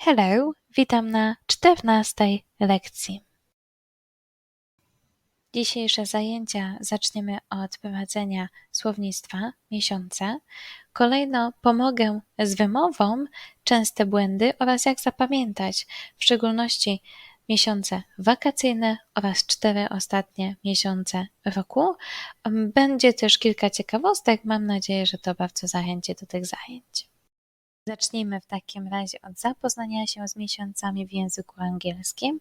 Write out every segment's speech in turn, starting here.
Hello, witam na czternastej lekcji. Dzisiejsze zajęcia zaczniemy od prowadzenia słownictwa miesiąca. Kolejno pomogę z wymową, częste błędy oraz jak zapamiętać, w szczególności miesiące wakacyjne oraz cztery ostatnie miesiące roku. Będzie też kilka ciekawostek. Mam nadzieję, że to bardzo zachęci do tych zajęć. Zacznijmy w takim razie od zapoznania się z miesiącami w języku angielskim.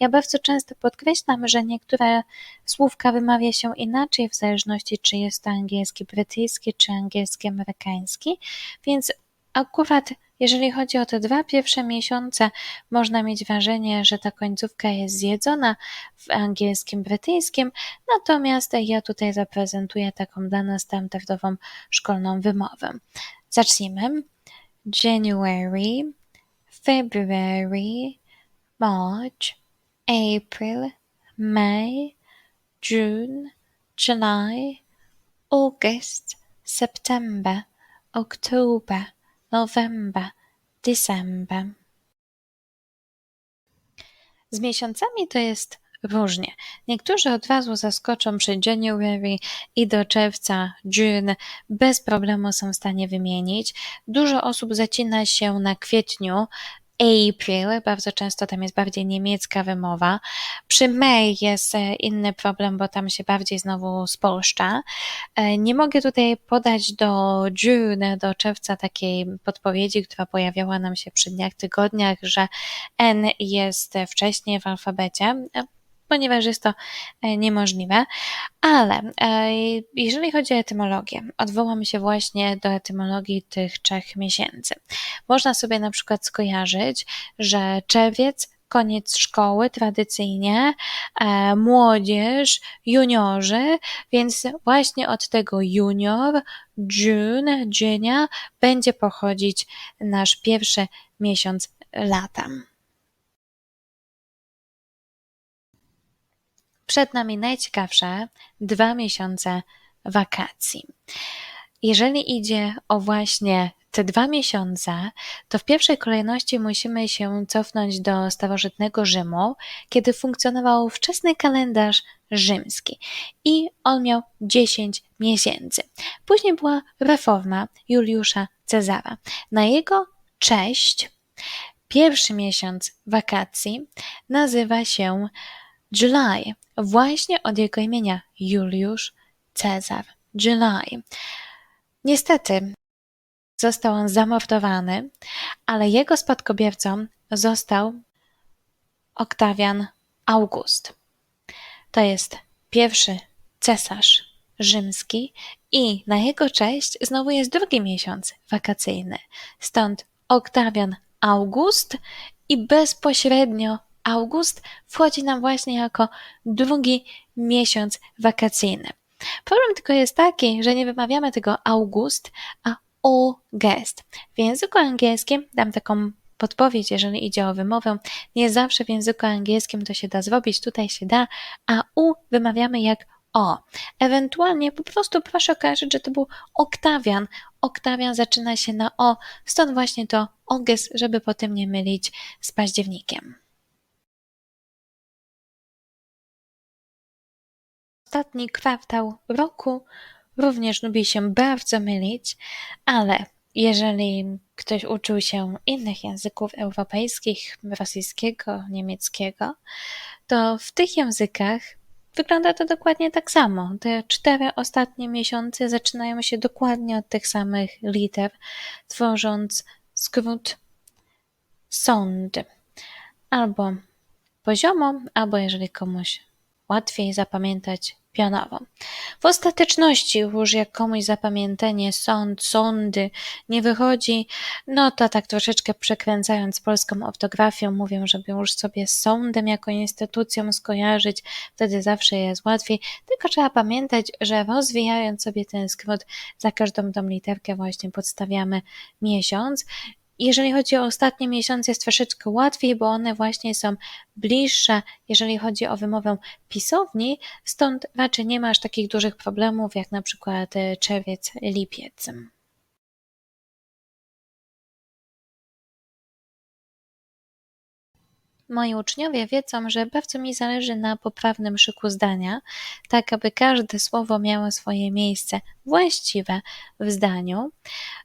Ja bardzo często podkreślam, że niektóre słówka wymawia się inaczej w zależności czy jest to angielski brytyjski czy angielski amerykański, więc akurat jeżeli chodzi o te dwa pierwsze miesiące, można mieć wrażenie, że ta końcówka jest zjedzona w angielskim brytyjskim, natomiast ja tutaj zaprezentuję taką dla nas standardową szkolną wymowę. Zacznijmy. January, February, March, April, May, June, July, August, September, October, November, December. Z miesiącami to jest różnie. Niektórzy od razu zaskoczą przy January i do czerwca June bez problemu są w stanie wymienić. Dużo osób zacina się na kwietniu, April, bardzo często tam jest bardziej niemiecka wymowa. Przy May jest e, inny problem, bo tam się bardziej znowu spolszcza. E, nie mogę tutaj podać do June, do czerwca takiej podpowiedzi, która pojawiała nam się przy dniach, tygodniach, że N jest wcześniej w alfabecie ponieważ jest to e, niemożliwe. Ale e, jeżeli chodzi o etymologię, odwołam się właśnie do etymologii tych trzech miesięcy. Można sobie na przykład skojarzyć, że czerwiec koniec szkoły tradycyjnie, e, młodzież, juniorzy, więc właśnie od tego junior, June, Junia będzie pochodzić nasz pierwszy miesiąc lata. Przed nami najciekawsze dwa miesiące wakacji. Jeżeli idzie o właśnie te dwa miesiące, to w pierwszej kolejności musimy się cofnąć do starożytnego Rzymu, kiedy funkcjonował wczesny kalendarz rzymski i on miał 10 miesięcy. Później była reforma Juliusza Cezara. Na jego cześć pierwszy miesiąc wakacji nazywa się July, właśnie od jego imienia Juliusz Cezar. July. Niestety został on zamordowany, ale jego spadkobiercą został Oktawian August. To jest pierwszy cesarz rzymski i na jego cześć znowu jest drugi miesiąc wakacyjny. Stąd Oktawian August i bezpośrednio august wchodzi nam właśnie jako drugi miesiąc wakacyjny. Problem tylko jest taki, że nie wymawiamy tego august, a August. W języku angielskim dam taką podpowiedź, jeżeli idzie o wymowę. Nie zawsze w języku angielskim to się da zrobić, tutaj się da, a U wymawiamy jak O. Ewentualnie po prostu proszę kojarzyć, że to był oktawian. Oktawian zaczyna się na O, stąd właśnie to August, żeby potem nie mylić z październikiem. Ostatni kwartał roku również lubi się bardzo mylić, ale jeżeli ktoś uczył się innych języków europejskich, rosyjskiego, niemieckiego, to w tych językach wygląda to dokładnie tak samo. Te cztery ostatnie miesiące zaczynają się dokładnie od tych samych liter, tworząc skrót sąd. Albo poziomo, albo jeżeli komuś łatwiej zapamiętać pionowo. W ostateczności już jak komuś zapamiętanie sąd, sądy nie wychodzi, no to tak troszeczkę przekręcając polską ortografią mówią, żeby już sobie z sądem jako instytucją skojarzyć, wtedy zawsze jest łatwiej, tylko trzeba pamiętać, że rozwijając sobie ten skrót, za każdą tą literkę właśnie podstawiamy miesiąc jeżeli chodzi o ostatnie miesiące, jest troszeczkę łatwiej, bo one właśnie są bliższe, jeżeli chodzi o wymowę pisowni, stąd raczej nie masz takich dużych problemów jak na przykład e, czerwiec, lipiec. Moi uczniowie wiedzą, że bardzo mi zależy na poprawnym szyku zdania, tak aby każde słowo miało swoje miejsce właściwe w zdaniu.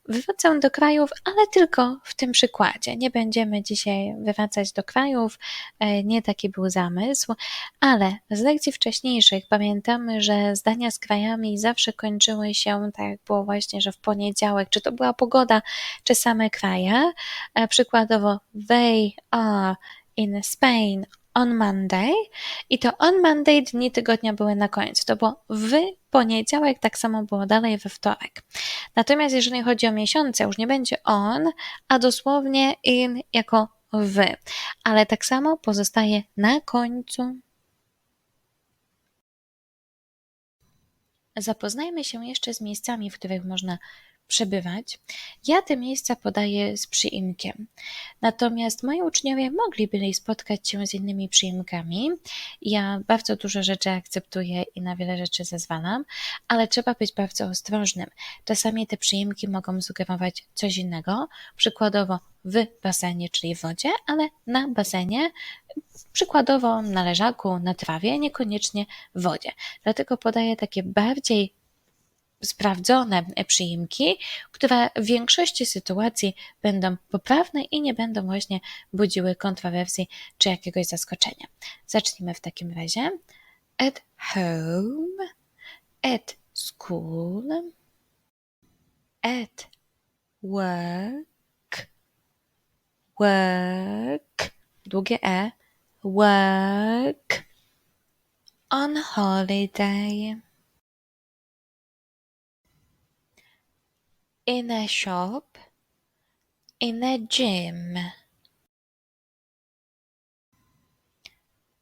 Wywodzę do krajów, ale tylko w tym przykładzie. Nie będziemy dzisiaj wywracać do krajów, e, nie taki był zamysł, ale z lekcji wcześniejszych pamiętamy, że zdania z krajami zawsze kończyły się tak jak było właśnie, że w poniedziałek, czy to była pogoda, czy same kraje. E, przykładowo, they are in Spain on Monday i to on Monday dni tygodnia były na końcu. To było w poniedziałek, tak samo było dalej we wtorek. Natomiast jeżeli chodzi o miesiące, już nie będzie on, a dosłownie in jako wy, ale tak samo pozostaje na końcu. Zapoznajmy się jeszcze z miejscami, w których można przebywać. Ja te miejsca podaję z przyimkiem. Natomiast moi uczniowie mogli byli spotkać się z innymi przyimkami. Ja bardzo dużo rzeczy akceptuję i na wiele rzeczy zezwalam, ale trzeba być bardzo ostrożnym. Czasami te przyimki mogą sugerować coś innego, przykładowo w basenie, czyli w wodzie, ale na basenie, przykładowo na leżaku, na trawie, niekoniecznie w wodzie. Dlatego podaję takie bardziej sprawdzone przyimki, które w większości sytuacji będą poprawne i nie będą właśnie budziły kontrowersji czy jakiegoś zaskoczenia. Zacznijmy w takim razie. At home, at school, at work, work, długie e, work, on holiday. In a shop, in a gym,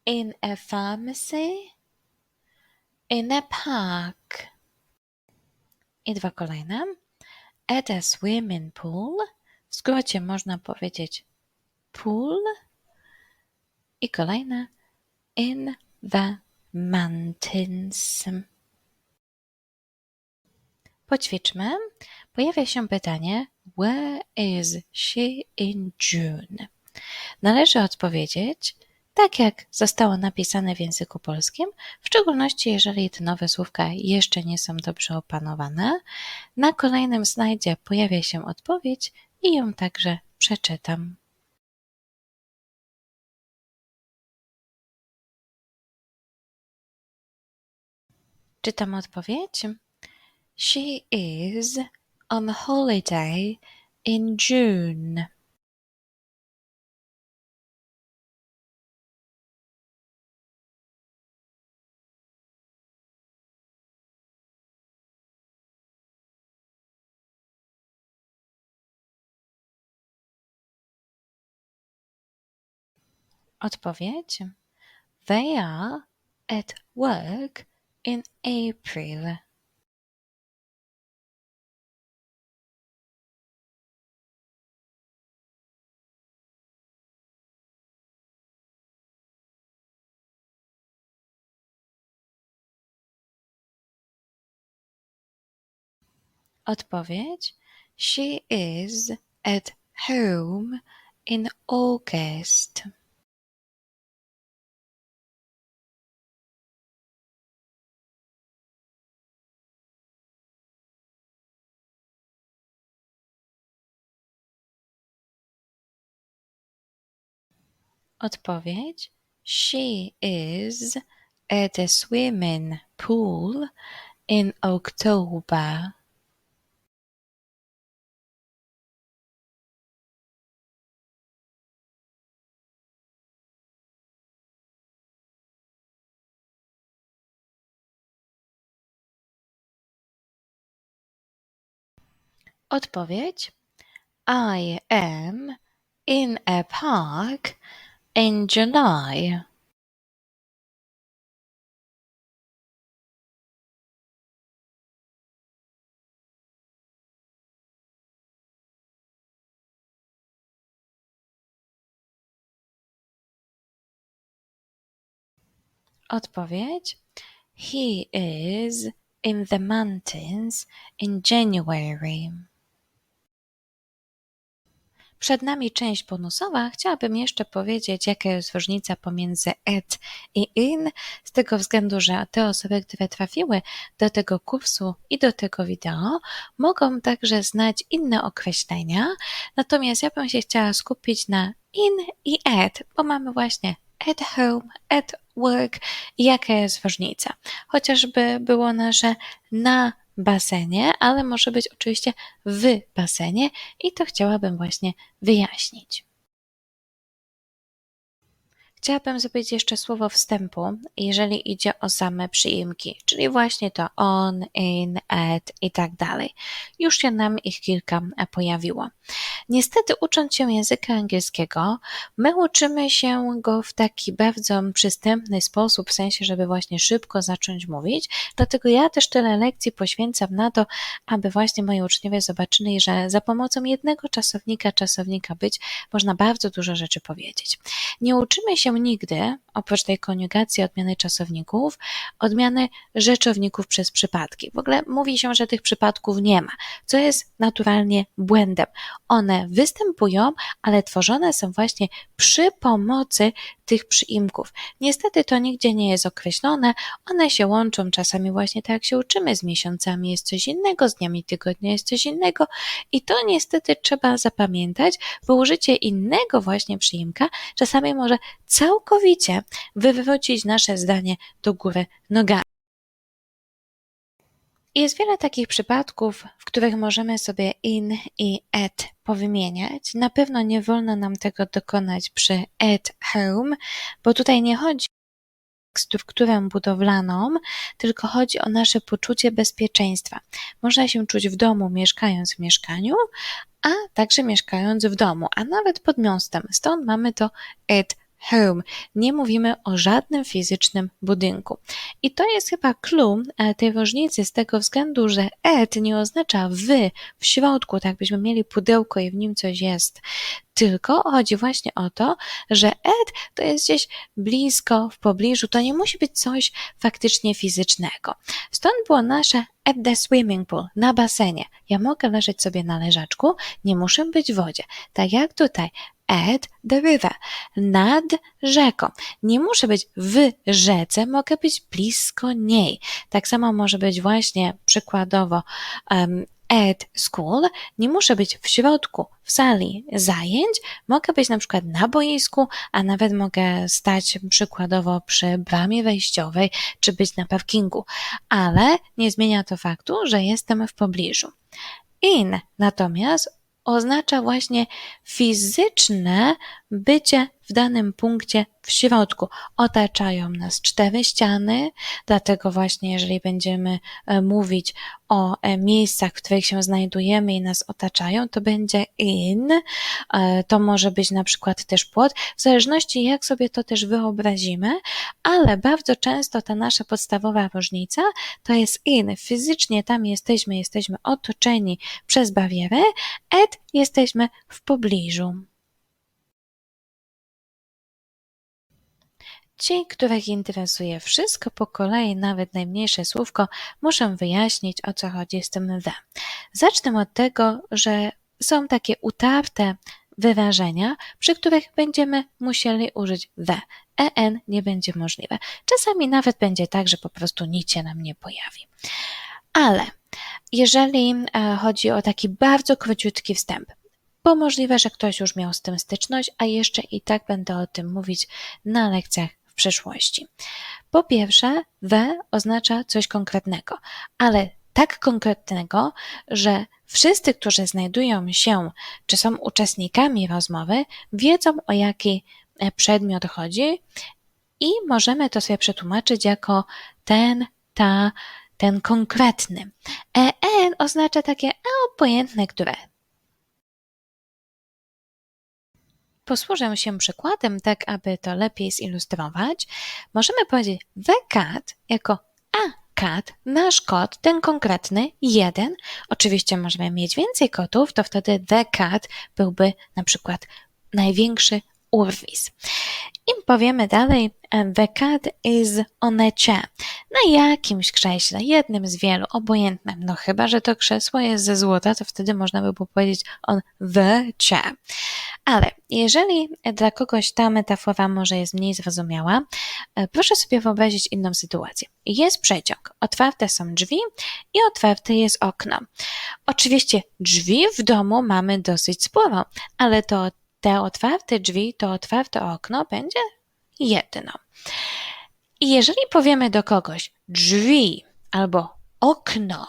in a pharmacy, in a park. I dwa kolejne. At a swimming pool. W skrócie można powiedzieć pool. I kolejne. In the mountains. Poćwiczmy. Pojawia się pytanie Where is she in June? Należy odpowiedzieć tak, jak zostało napisane w języku polskim, w szczególności jeżeli te nowe słówka jeszcze nie są dobrze opanowane. Na kolejnym slajdzie pojawia się odpowiedź i ją także przeczytam. Czytam odpowiedź. She is on holiday in June. Odpowiedź. They are at work in April. Odpowiedź: She is at home in August. Odpowiedź: She is at a swimming pool in October. Odpowiedź: I am in a park in July. Odpowiedź: He is in the mountains in January. Przed nami część bonusowa, chciałabym jeszcze powiedzieć, jaka jest różnica pomiędzy at i in, z tego względu, że te osoby, które trafiły do tego kursu i do tego wideo, mogą także znać inne określenia, natomiast ja bym się chciała skupić na in i at, bo mamy właśnie at home, at work jaka jest różnica. Chociażby było nasze na basenie, ale może być oczywiście w basenie i to chciałabym właśnie wyjaśnić. Chciałabym zrobić jeszcze słowo wstępu, jeżeli idzie o same przyimki, czyli właśnie to on, in, at i tak dalej. Już się nam ich kilka pojawiło. Niestety, ucząc się języka angielskiego, my uczymy się go w taki bardzo przystępny sposób, w sensie, żeby właśnie szybko zacząć mówić. Dlatego ja też tyle lekcji poświęcam na to, aby właśnie moi uczniowie zobaczyli, że za pomocą jednego czasownika, czasownika być, można bardzo dużo rzeczy powiedzieć. Nie uczymy się nigdy, oprócz tej koniugacji odmiany czasowników, odmiany rzeczowników przez przypadki. W ogóle mówi się, że tych przypadków nie ma, co jest naturalnie błędem. One występują, ale tworzone są właśnie przy pomocy tych przyimków. Niestety to nigdzie nie jest określone, one się łączą czasami właśnie tak jak się uczymy, z miesiącami jest coś innego, z dniami tygodnia jest coś innego i to niestety trzeba zapamiętać, bo użycie innego właśnie przyimka czasami może całkowicie wywrócić nasze zdanie do góry nogami. Jest wiele takich przypadków, w których możemy sobie in i at powymieniać. Na pewno nie wolno nam tego dokonać przy at home, bo tutaj nie chodzi strukturę budowlaną, tylko chodzi o nasze poczucie bezpieczeństwa. Można się czuć w domu, mieszkając w mieszkaniu, a także mieszkając w domu, a nawet pod miastem. Stąd mamy to at home. Nie mówimy o żadnym fizycznym budynku. I to jest chyba clue e, tej różnicy z tego względu, że et nie oznacza wy w środku, tak byśmy mieli pudełko i w nim coś jest. Tylko chodzi właśnie o to, że et to jest gdzieś blisko, w pobliżu, to nie musi być coś faktycznie fizycznego. Stąd było nasze at the swimming pool, na basenie. Ja mogę leżeć sobie na leżaczku, nie muszę być w wodzie. Tak jak tutaj, at the river, nad rzeką. Nie muszę być w rzece, mogę być blisko niej. Tak samo może być właśnie przykładowo um, at school, nie muszę być w środku, w sali zajęć, mogę być na przykład na boisku, a nawet mogę stać przykładowo przy bramie wejściowej, czy być na parkingu, ale nie zmienia to faktu, że jestem w pobliżu. In natomiast oznacza właśnie fizyczne bycie w danym punkcie w środku. Otaczają nas cztery ściany, dlatego właśnie jeżeli będziemy e, mówić o e, miejscach, w których się znajdujemy i nas otaczają, to będzie in. E, to może być na przykład też płot, w zależności jak sobie to też wyobrazimy, ale bardzo często ta nasza podstawowa różnica to jest in. Fizycznie tam jesteśmy, jesteśmy otoczeni przez barierę, et jesteśmy w pobliżu. Ci, których interesuje wszystko po kolei, nawet najmniejsze słówko, muszę wyjaśnić, o co chodzi z tym the. Zacznę od tego, że są takie utarte wyrażenia, przy których będziemy musieli użyć the. en nie będzie możliwe. Czasami nawet będzie tak, że po prostu nic się nam nie pojawi. Ale jeżeli e, chodzi o taki bardzo króciutki wstęp, bo możliwe, że ktoś już miał z tym styczność, a jeszcze i tak będę o tym mówić na lekcjach w przyszłości. Po pierwsze, we oznacza coś konkretnego, ale tak konkretnego, że wszyscy, którzy znajdują się, czy są uczestnikami rozmowy, wiedzą o jaki e, przedmiot chodzi i możemy to sobie przetłumaczyć jako ten, ta, ten konkretny. En oznacza takie obojętne, które Posłużę się przykładem, tak aby to lepiej zilustrować. Możemy powiedzieć the cat jako a cat, nasz kot, ten konkretny, jeden. Oczywiście możemy mieć więcej kotów, to wtedy the cat byłby na przykład największy urwis. I powiemy dalej, the cat is on a chair. Na jakimś krześle, jednym z wielu, obojętnym. No chyba, że to krzesło jest ze złota, to wtedy można by było powiedzieć on the chair. Ale jeżeli dla kogoś ta metafora może jest mniej zrozumiała, e, proszę sobie wyobrazić inną sytuację. Jest przeciąg, otwarte są drzwi i otwarte jest okno. Oczywiście drzwi w domu mamy dosyć sporo, ale to te otwarte drzwi, to otwarte okno będzie jedno. I jeżeli powiemy do kogoś drzwi albo okno,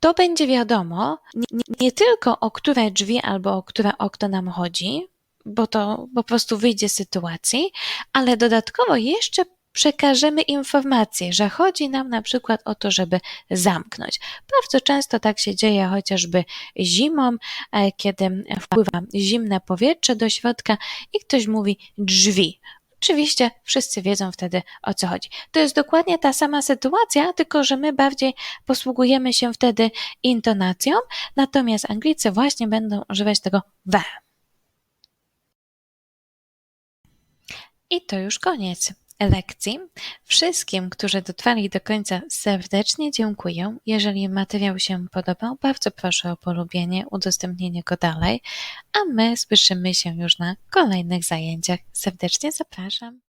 to będzie wiadomo nie, nie, tylko o które drzwi albo o które okno nam chodzi, bo to po prostu wyjdzie z sytuacji, ale dodatkowo jeszcze przekażemy informację, że chodzi nam na przykład o to, żeby zamknąć. Bardzo często tak się dzieje chociażby zimą, e, kiedy wpływa zimne powietrze do środka i ktoś mówi drzwi. Oczywiście wszyscy wiedzą wtedy o co chodzi. To jest dokładnie ta sama sytuacja, tylko że my bardziej posługujemy się wtedy intonacją, natomiast Anglicy właśnie będą używać tego we. I to już koniec lekcji. Wszystkim, którzy dotrwali do końca serdecznie dziękuję. Jeżeli materiał się podobał, bardzo proszę o polubienie, udostępnienie go dalej, a my słyszymy się już na kolejnych zajęciach. Serdecznie zapraszam.